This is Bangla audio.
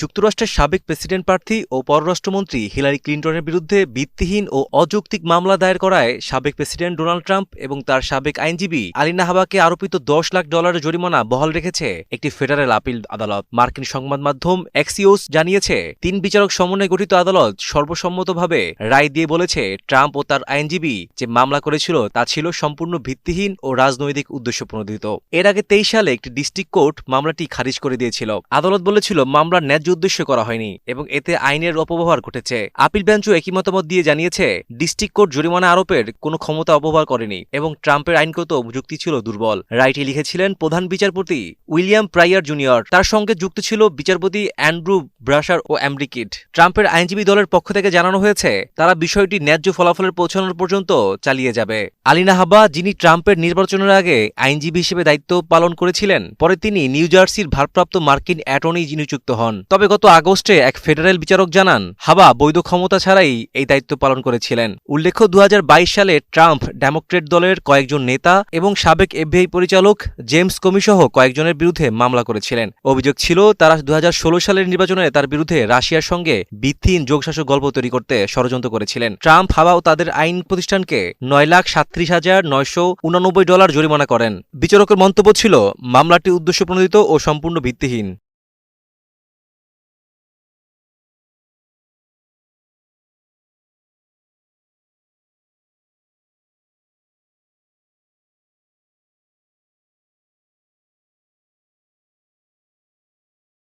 যুক্তরাষ্ট্রের সাবেক প্রেসিডেন্ট প্রার্থী ও পররাষ্ট্রমন্ত্রী হিলারি ক্লিন্টনের বিরুদ্ধে ভিত্তিহীন ও অযৌক্তিক মামলা দায়ের করায় সাবেক প্রেসিডেন্ট ডোনাল্ড ট্রাম্প এবং তার সাবেক আইনজীবী আলিনা হাবাকে আরোপিত দশ লাখ ডলারের জরিমানা বহাল রেখেছে একটি ফেডারেল আপিল আদালত। মার্কিন সংবাদ মাধ্যম এক্সিওস জানিয়েছে, তিন বিচারক সমন্বয়ে গঠিত আদালত সর্বসম্মতভাবে রায় দিয়ে বলেছে, ট্রাম্প ও তার আইনজীবী যে মামলা করেছিল তা ছিল সম্পূর্ণ ভিত্তিহীন ও রাজনৈতিক উদ্দেশ্য প্রণোদিত এর আগে তেইশ সালে একটি ডিস্ট্রিক্ট কোর্ট মামলাটি খারিজ করে দিয়েছিল। আদালত বলেছিল, মামলার ন্যায্য উদ্দেশ্য করা হয়নি এবং এতে আইনের অপব্যবহার ঘটেছে। আপিল বেঞ্চও একই মতামত দিয়ে জানিয়েছে, ডিস্ট্রিক্ট কোর্ট জরিমানা আরোপের কোনো ক্ষমতা অপব্যবহার করেনি এবং ট্রাম্পের আইনগত যুক্তি ছিল দুর্বল। রাইটি লিখেছিলেন প্রধান বিচারপতি উইলিয়াম প্রাইয়ার জুনিয়র। তার সঙ্গে যুক্ত ছিল বিচারপতি অ্যান্ড্রু ব্রাশার ও অ্যামরিকিড ট্রাম্পের আইনজীবী দলের পক্ষ থেকে জানানো হয়েছে, তারা বিষয়টি ন্যায্য ফলাফলের পৌঁছানোর পর্যন্ত চালিয়ে যাবে। আলিনা হাবা, যিনি ট্রাম্পের নির্বাচনের আগে আইনজীবী হিসেবে দায়িত্ব পালন করেছিলেন, পরে তিনি নিউ জার্সির ভারপ্রাপ্ত মার্কিন অ্যাটর্নি নিযুক্ত হন। তবে গত আগস্টে এক ফেডারেল বিচারক জানান, হাবা বৈধ ক্ষমতা ছাড়াই এই দায়িত্ব পালন করেছিলেন। উল্লেখ্য দু হাজার বাইশ সালে ট্রাম্প ডেমোক্রেট দলের কয়েকজন নেতা এবং সাবেক এফবিআই পরিচালক জেমস কমিসহ কয়েকজনের বিরুদ্ধে মামলা করেছিলেন। অভিযোগ ছিল, তারা দু হাজার ষোলো সালের নির্বাচনে তার বিরুদ্ধে রাশিয়ার সঙ্গে ভিত্তিহীন যোগশাসক গল্প তৈরি করতে ষড়যন্ত্র করেছিলেন। ট্রাম্প হাবা ও তাদের আইন প্রতিষ্ঠানকে নয় লাখ সাত্রিশ হাজার নয়শো উনানব্বই ডলার জরিমানা করেন। বিচারকের মন্তব্য ছিল, মামলাটি উদ্দেশ্য প্রণোদিত ও সম্পূর্ণ ভিত্তিহীন।